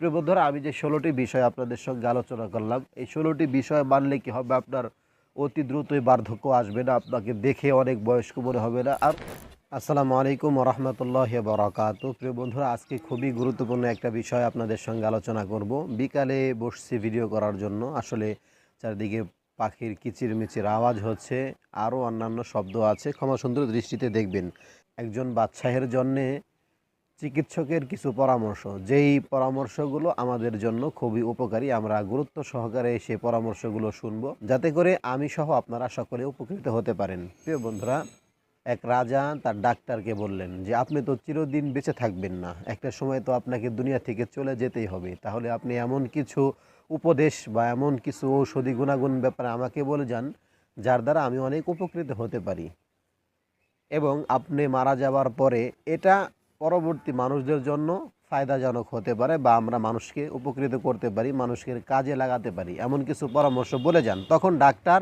প্রিয় বন্ধুরা, আমি যে ষোলোটি বিষয় আপনাদের সঙ্গে আলোচনা করলাম, এই ষোলোটি বিষয় মানলে কি হবে? আপনার অতি দ্রুতই বার্ধক্য আসবে না, আপনাকে দেখে অনেক বয়স্ক মনে হবে না। আর আসসালামু আলাইকুম রহমতুল্লাহ বরাকাত প্রিয় বন্ধুরা, আজকে খুবই গুরুত্বপূর্ণ একটা বিষয় আপনাদের সঙ্গে আলোচনা করব। বিকালে বসছি ভিডিও করার জন্য। আসলে চারিদিকে পাখির কিচিরমিচির আওয়াজ হচ্ছে, আরও অন্যান্য শব্দ আছে। ক্ষমা সুন্দর দৃষ্টিতে দেখবেন। একজন বাচ্চাহের জন্যে চিকিৎসকের কিছু পরামর্শ। যেই পরামর্শগুলো আমাদের জন্য খুবই উপকারী, আমরা গুরুত্ব সহকারে সেই পরামর্শগুলো শুনব। যাতে করে আমি সহ আপনারা সকলে উপকৃত হতে পারেন। প্রিয় বন্ধুরা, এক রাজা তার ডাক্তারকে বললেন যে, আপনি তো চিরদিন বেঁচে থাকবেন না। একটা সময় তো আপনাকে দুনিয়া থেকে চলে যেতেই হবে। তাহলে আপনি এমন কিছু উপদেশ বা এমন কিছু ঔষধি গুণাগুণ ব্যাপারে আমাকে বলে যান, যার দ্বারা আমি অনেক উপকৃত হতে পারি। এবং আপনি মারা যাওয়ার পরে এটা পরবর্তী মানুষদের জন্য ফায়দাজনক হতে পারে বা আমরা মানুষকে উপকৃত করতে পারি, মানুষকে কাজে লাগাতে পারি। এমন কিছু পরামর্শ বলে যান। তখন ডাক্তার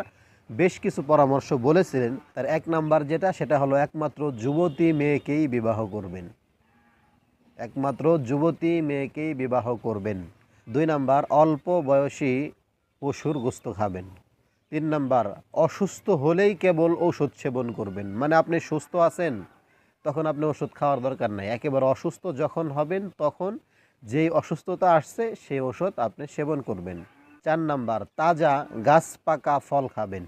বেশ কিছু পরামর্শ বলেছিলেন। তার এক নাম্বার যেটা, সেটা হলো একমাত্র যুবতী মেয়েকেই বিবাহ করবেন। একমাত্র যুবতী মেয়েকেই বিবাহ করবেন। দুই নাম্বার, অল্প বয়সী পশুর গোস্ত খাবেন। তিন নাম্বার, অসুস্থ হলেই কেবল ঔষধ সেবন করবেন। মানে আপনি সুস্থ আছেন তখন আপনি ওষুধ খাওয়ার দরকার নাই। একেবারে অসুস্থ যখন হবেন, তখন যেই অসুস্থতা আসছে, সেই ওষুধ আপনি সেবন করবেন। চার নাম্বার, তাজা গাছ পাকা ফল খাবেন।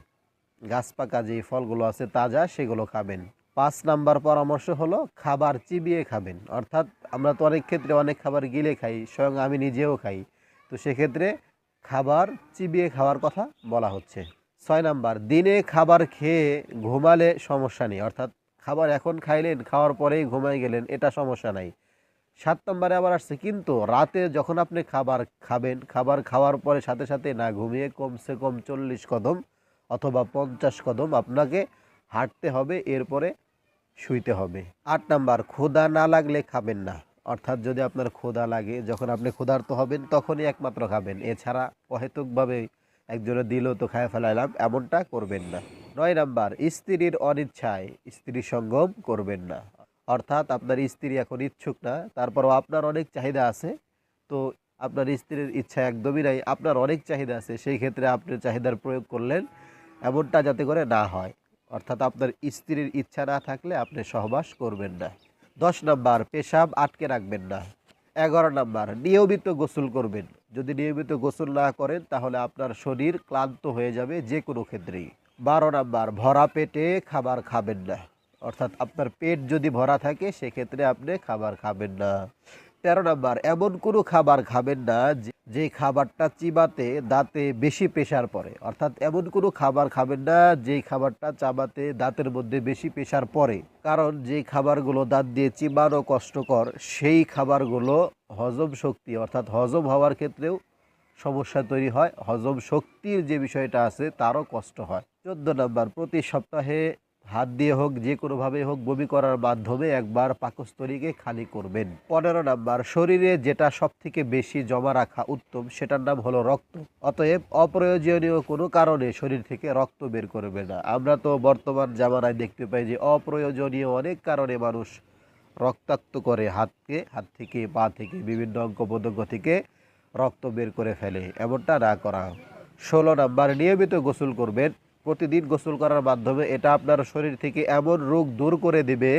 গাছ পাকা যে ফলগুলো আছে তাজা, সেগুলো খাবেন। পাঁচ নাম্বার পরামর্শ হলো খাবার চিবিয়ে খাবেন। অর্থাৎ আমরা তো অনেক ক্ষেত্রে অনেক খাবার গিলে খাই, স্বয়ং আমি নিজেও খাই। তো সেক্ষেত্রে খাবার চিবিয়ে খাওয়ার কথা বলা হচ্ছে। ছয় নাম্বার, দিনে খাবার খেয়ে ঘুমালে সমস্যা নেই। অর্থাৎ খাবার এখন খাইলেন, খাওয়ার পরেই ঘুমাই গেলেন, এটা সমস্যা নাই। সাত নম্বরে আবার আসছে, কিন্তু রাতে যখন আপনি খাবার খাবেন, খাবার খাওয়ার পরে সাথে সাথে না ঘুমিয়ে কমসে কম চল্লিশ কদম অথবা পঞ্চাশ কদম আপনাকে হাঁটতে হবে, এরপরে শুইতে হবে। আট নাম্বার, ক্ষুধা না লাগলে খাবেন না। অর্থাৎ যদি আপনার ক্ষুধা লাগে, যখন আপনি ক্ষুধার্ত হবেন, তখনই একমাত্র খাবেন। এছাড়া অহেতুকভাবে একজনে দিলেও তো খায় ফেলাইলাম, এমনটা করবেন না। নয় নাম্বার, স্ত্রীর অনিচ্ছায় স্ত্রী সঙ্গম করবেন না। অর্থাৎ আপনার স্ত্রী এখন ইচ্ছুক না, তারপরও আপনার অনেক চাহিদা আছে। তো আপনার স্ত্রীর ইচ্ছা একদমই নাই, আপনার অনেক চাহিদা আছে, সেই ক্ষেত্রে আপনি চাহিদার প্রয়োগ করলেন, এমনটা যাতে করে না হয়। অর্থাৎ আপনার স্ত্রীর ইচ্ছা না থাকলে আপনি সহবাস করবেন না। দশ নাম্বার, পেশাব আটকে রাখবেন না। এগারো নাম্বার, নিয়মিত গোসল করবেন। যদি নিয়মিত গোসল না করেন, তাহলে আপনার শরীর ক্লান্ত হয়ে যাবে যে কোনো ক্ষেত্রেই। বারো নাম্বার, ভরা পেটে খাবার খাবেন না। অর্থাৎ আপনার পেট যদি ভরা থাকে, সেক্ষেত্রে আপনি খাবার খাবেন না। তেরো নাম্বার, এমন কোনো খাবার খাবেন না যে- খাবারটা চিবাতে, দাঁতে বেশি প্রেশার পড়ে। অর্থাৎ এমন কোনো খাবার খাবেন না যেই খাবারটা চাবাতে, দাঁতের মধ্যে বেশি প্রেশার পড়ে। কারণ যে খাবারগুলো দাঁত দিয়ে চিবানো কষ্টকর, সেই খাবারগুলো হজম শক্তি, অর্থাৎ হজম হওয়ার ক্ষেত্রেও সমস্যা তৈরি হয়, হজম শক্তির যে বিষয়টা আছে তারও কষ্ট হয়। চোদ্দ নম্বর, প্রতি সপ্তাহে হাত দিয়ে হোক, যে কোনোভাবে হোক, বমি করার মাধ্যমে একবার পাকস্থলীকে খালি করবেন। পনেরো নাম্বার, শরীরে যেটা সব থেকে বেশি জমা রাখা উত্তম সেটার নাম হলো রক্ত। অতএব অপ্রয়োজনীয় কোনো কারণে শরীর থেকে রক্ত বের করবে না। আমরা তো বর্তমান জামানায় দেখতে পাই যে অপ্রয়োজনীয় অনেক কারণে মানুষ রক্তাক্ত করে হাতকে, হাত থেকে, পা থেকে, বিভিন্ন অঙ্গ প্রত্যঙ্গ থেকে রক্ত বের করে ফেলে। এমনটা না করা। ষোলো নাম্বার, নিয়মিত গোসল করবেন। প্রতিদিন গোসল করার মাধ্যমে এটা আপনার শরীর থেকে এমন রোগ দূর করে দেবে,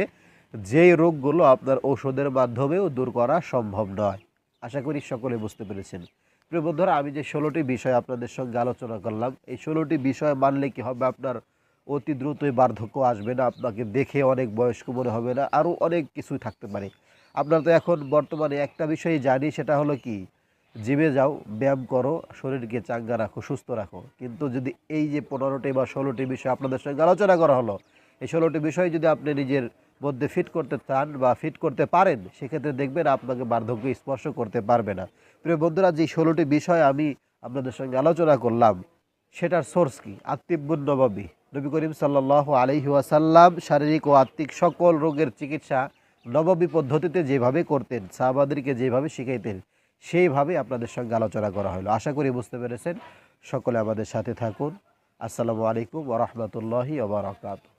যেই রোগগুলো আপনার ঔষধের মাধ্যমেও দূর করা সম্ভব নয়। আশা করি সকলে বুঝতে পেরেছেন। প্রিয় বন্ধুরা, আমি যে ষোলোটি বিষয় আপনাদের সঙ্গে আলোচনা করলাম, এই ষোলোটি বিষয় মানলে কি হবে? আপনার অতি দ্রুতই বার্ধক্য আসবে না, আপনাকে দেখে অনেক বয়স্ক মনে হবে না, আরও অনেক কিছুই থাকতে পারে। আপনার তো এখন বর্তমানে একটা বিষয় জানি, সেটা হলো কি? জিমে যাও, ব্যায়াম করো, শরীরকে চাঙ্গা রাখো, সুস্থ রাখো। কিন্তু যদি এই যে পনেরোটি বা ষোলোটি বিষয় আপনাদের সঙ্গে আলোচনা করা হলো, এই ষোলোটি বিষয় যদি আপনি নিজের মধ্যে ফিট করতে চান বা ফিট করতে পারেন, সেক্ষেত্রে দেখবেন আপনাকে বার্ধক্য স্পর্শ করতে পারবে না। প্রিয় বন্ধুরা, যে ষোলোটি বিষয় আমি আপনাদের সঙ্গে আলোচনা করলাম, সেটার সোর্স কি? আত্মিবুন নবাবী, নবী করিম সাল্লাহ আলহি ওয়াসাল্লাম শারীরিক ও আত্মিক সকল রোগের চিকিৎসা নবাবী পদ্ধতিতে যেভাবে করতেন, সাহাবাদেরকে যেভাবে শিখাইতেন সেইভাবে আপনাদের সঙ্গে আলোচনা করা হলো। আশা করি বুঝতে পেরেছেন। সকলে আমাদের সাথে থাকুন। আসসালামু আলাইকুম ওরহমতুল্লাহি ওবরাকাতু